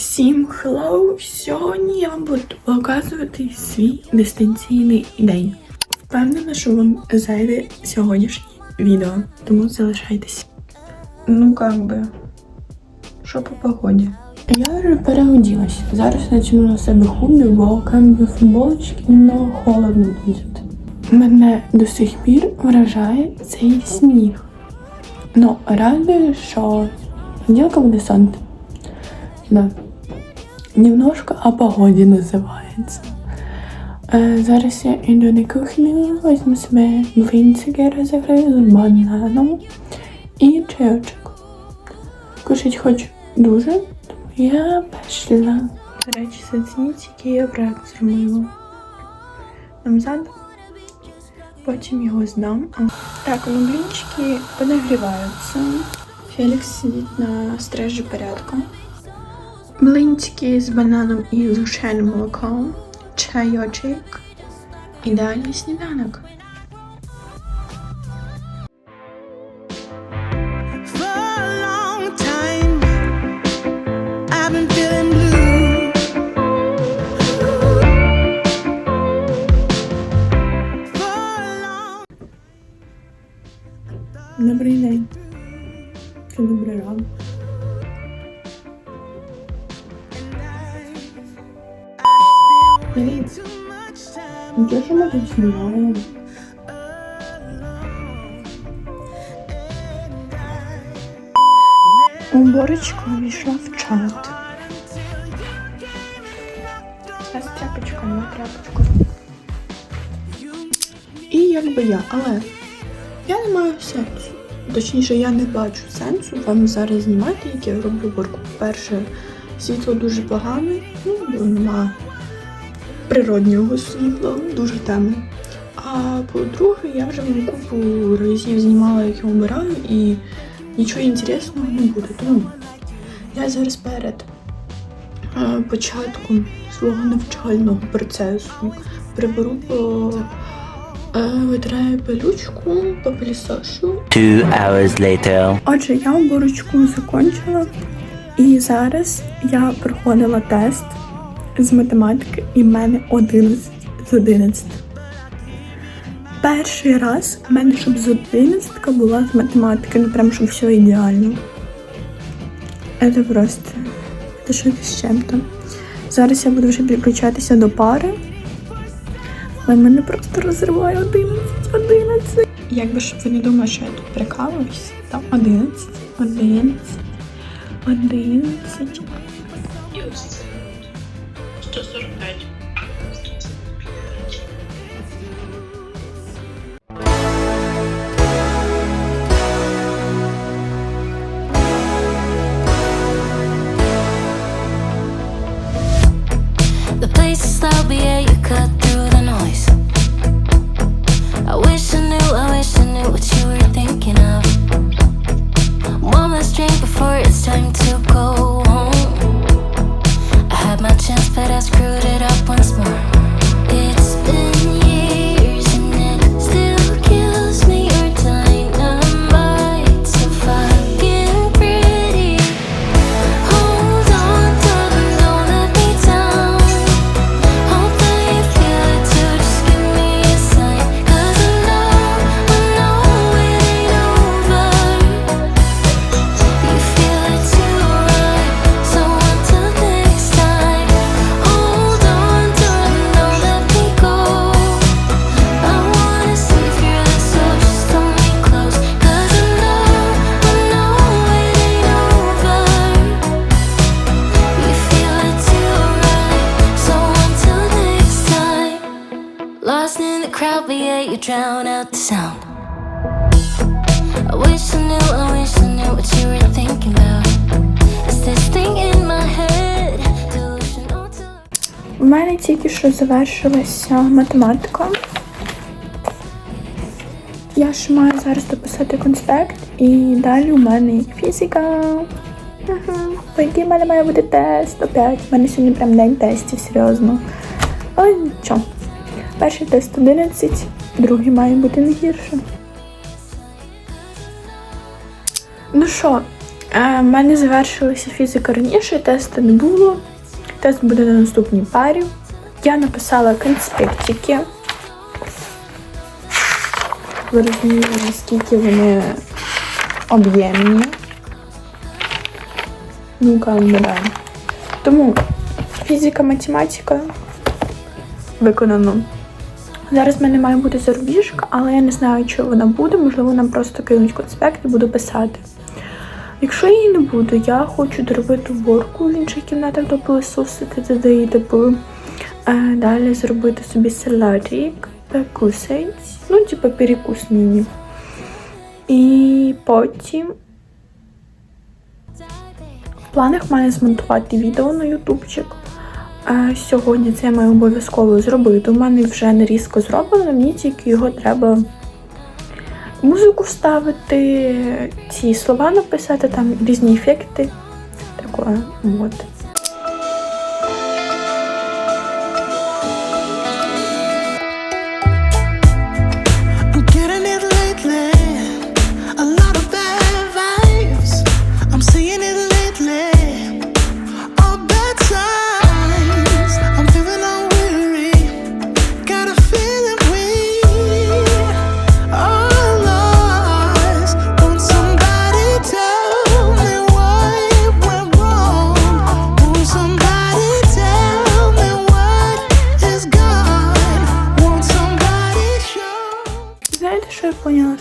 Всім hello! Сьогодні я вам буду показувати свій дистанційний день. Впевнена, що вам зайде сьогоднішнє відео, тому залишайтесь. Ну как би, що по погоді? Я вже переоділась. Зараз натяну на себе худі, бо камбі футболочки немного холодно буде. Мене до сих пір вражає цей сніг. Ну, радує, що понеділка буде сонце. Да. Немножко о погоді називається. Е, зараз я йду на кухню, візьму себе блинчики розіграю з бананом і чайочок. Кушать хочу дуже, тому я пішла. До речі, зацініть, який я проект зробила. Намзад. Потім його здам. Так, ну блінчики подогріваються. Фелікс сидить на стражі порядку. Блинчики з бананом і згущеним молоком, чайочок, ідеальний сніданок. Добрий день. Чи добрий ранок? Привіт. Нічого, знімаємо? Уборочка увійшла в чат. Зараз тряпочку, на тряпочку. І якби я, але я не маю сенсу. Точніше, я не бачу сенсу вам зараз знімати, як я роблю уборку. По-перше, світло дуже погане, ну, немає природнього світла, дуже темно. А по-друге, я вже вам купу разів знімала, як я вмираю, і нічого інтересного не буде. Тому я зараз перед е, початком свого навчального процесу приберу по е, витираю пилючку, попилісошу. Two. Отже, я уборочку закончила, і зараз я проходила тест з математики, і в мене 11 з 11. Перший раз в мене щоб з 11 була з математики, ну прям щоб все ідеально. Це просто це щось з чим-то. Зараз я буду вже підключатися до пари. Але мене просто розриває 11, 11. Якби щоб ви не думали, що я тут прикалуюсь, там 11, 11, 11. І drown out the sound. I wish I knew, I wish I knew what you were thinking about. Is this thing in my head? У мене тільки що завершилася математика. Я ж маю зараз дописати конспект, і далі у мене фізика. По який в мене має бути тест опять. У мене сьогодні прям день тестів, серйозно. Але нічого. Перший тест 11, другий має бути не гірше. Ну що, Е, в мене завершилася фізика раніше, тесту не було. Тест буде на наступній парі. Я написала конспектики. Ви розумієте, наскільки вони об'ємні. Ну-ка, да. Тому фізика, математика виконано. Зараз в мене має бути зарубіжка, але я не знаю, чи вона буде. Можливо, нам просто кинуть конспект і буду писати. Якщо її не буде, я хочу доробити уборку в інших кімнатах допилисосити туди і типу, е, далі зробити собі салатик, перекусить, ну, типу перекус міні. І потім в планах мене змонтувати відео на ютубчик. Сьогодні це я маю обов'язково зробити. У мене вже не різко зроблено, мені тільки його треба музику вставити, ці слова написати, там різні ефекти. Такое, от.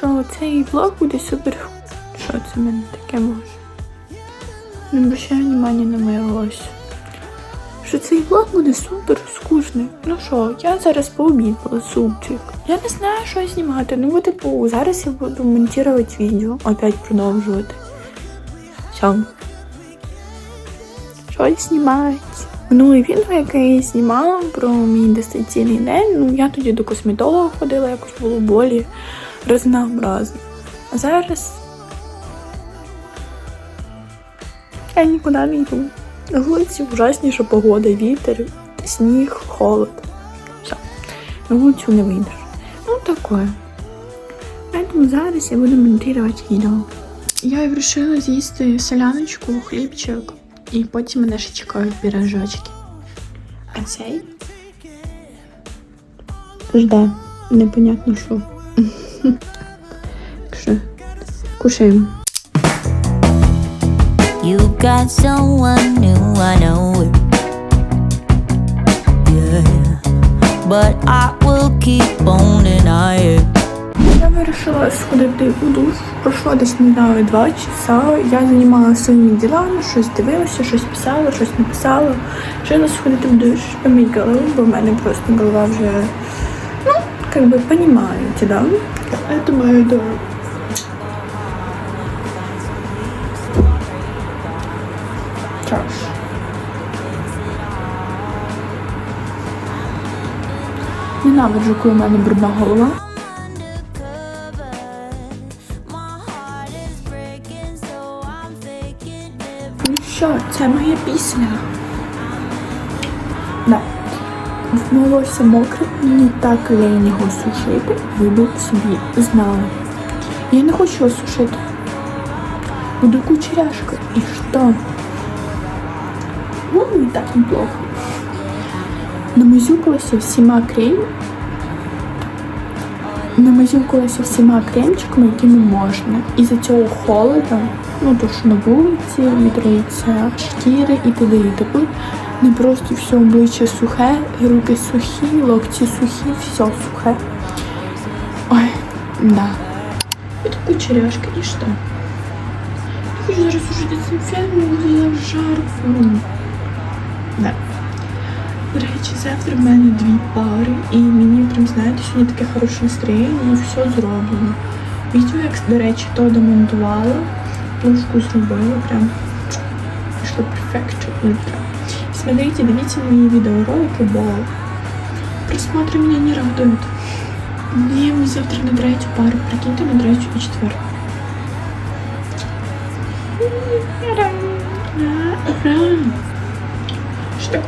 Що цей влог буде супер. Що це в мене таке може? Не обращаю внимання на моє волосся. Що цей влог буде супер скучний. Ну що, я зараз пообідала супчик. Я не знаю, що знімати. Ну, типу, зараз я буду монтувати відео, опять продовжувати. Все. Щось знімати. Минуле відео, яке я знімала про мій дистанційний день, ну я тоді до косметолога ходила, якось було болі разнообразно. А зараз я нікуди не йду. На вулиці ужасніша погода, вітер, сніг, холод. Все. На вулицю не вийдеш. Ну таке. Поэтому зараз я буду монтувати відео. Я вирішила з'їсти соляночку, хлібчик, і потім мене ще чекають пірожочки. А цей жде. Непонятно що. Так що, кушаємо. You got someone new, I know it. Yeah, but I will keep on denying. Я вирішила сходити у душ. Пройшло десь не знаю два часа. Я займалася своїми ділами, щось дивилася, щось писала, щось не писала. Вирішила сходити в душ, помити голову, бо в мене просто голова вже, как бы понимаете, да? Я иду. Чаш. Ненавиджу, коли в мене брудна голова. Ну що, це моя пісня. Волосся мокре, мені так лень його сушити, ви б собі знали. Я не хочу його сушити. Буду кучеряшка. І що? Ну, і так неплохо. Намазюкалася всіма крем. Намазюкалася всіма кремчиками, якими можна. І за цього холоду, ну то що на вулиці, вітрується шкіри і т.д. і т.п. Не просто все обличчя сухе, руки сухі, локті сухі, все сухе. Ой, да. Это кучеряшка, и что? Я хочу зараз уже буде зараз жарко. Да. До речі, завтра в мене дві пари, і мені прям, знаєте, сьогодні таке хороше настроєння, і все зроблено. Відео, як, до речі, то демонтувала, плошку зробила, прям пішло перфекто ультра. Смотрите, дивіться мої відеоролики, бо просмотри мене не радують. Мне завтра на третю пару, прикиньте, на третю і четверту. Що таке?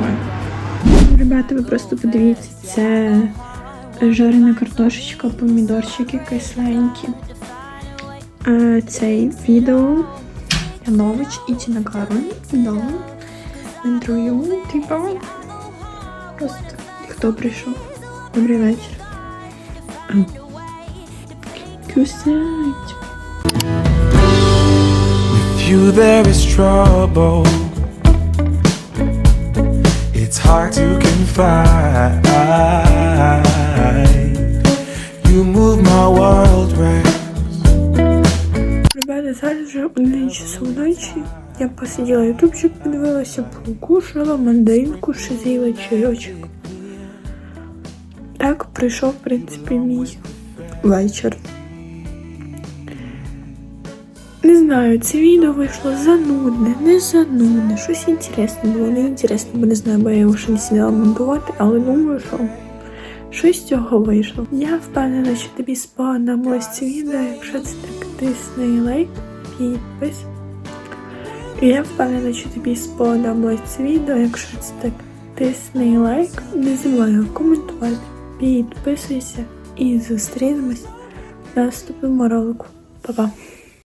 Ребята, ви просто подивіться, це жарена картошечка, помідорчики кисленькі. Е, Цей відео Янович і Тіна Кароль. Да. Інтерв'ю, типа. Просто хто прийшов? Добрий вечір. А. Кусать. With you there is trouble. It's hard to confide. You move my world round. Ребята, зараз вже 11 часов ночі. Я посиділа ютубчик, подивилася, покушала мандаринку, ще з'їла чайочок. Так прийшов, в принципі, мій вечір. Не знаю, це відео вийшло занудне, не занудне, щось інтересне було, не інтересне, бо не знаю, бо я його ще не сідала монтувати, але думаю, що щось з цього вийшло. Я впевнена, що тобі сподобалось це відео. Якщо це так, тисни лайк, підпис. Я впевнена, що тобі сподобалось це відео. Якщо це так, тисни лайк, не забувай коментувати, підписуйся і зустрінемось в наступному ролику. Па-па!